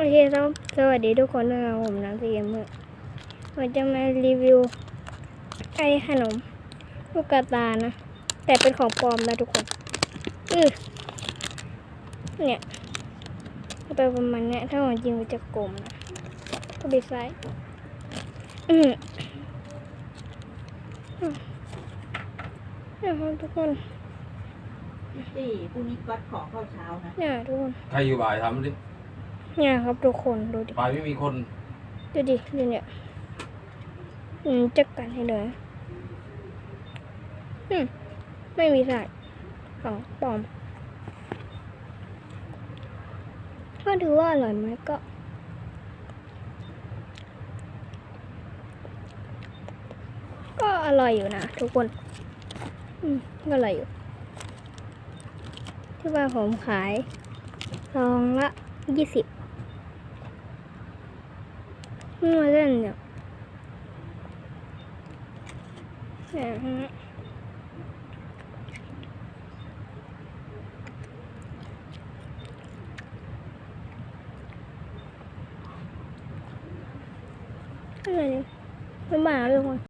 โอเคครับสวัสดีทุกคนนะครับผมน้ำซีเกมเมอร์ผมจะมารีวิวไอขนมลูกกระตานะ แต่เป็นของปลอมนะทุกคนอือเนี่ยเอาไปประมาณเนี้ยถ้าของจริงมันจะกลมนะก็บีไซด์อืมอืมนะครับทุกคนสี่พรุ่งนี้วัดขอข้าวเช้านะเนี่ยทุกคนใครอยู่บ่ายทำดิ เนี่ยครับทุกคนดูดิบ่ายไม่มีคน ดูดิดูเนี่ยอืมจักกันให้เลยอืมไม่มีสายของปลอม ถ้าถือว่าอร่อยไหมก็ก็อร่อยอยู่นะทุกคน อืมก็อร่อยอยู่ ที่ว่าผมขายซองละยี่สิบ นี่มาเล่นเนี่ยเ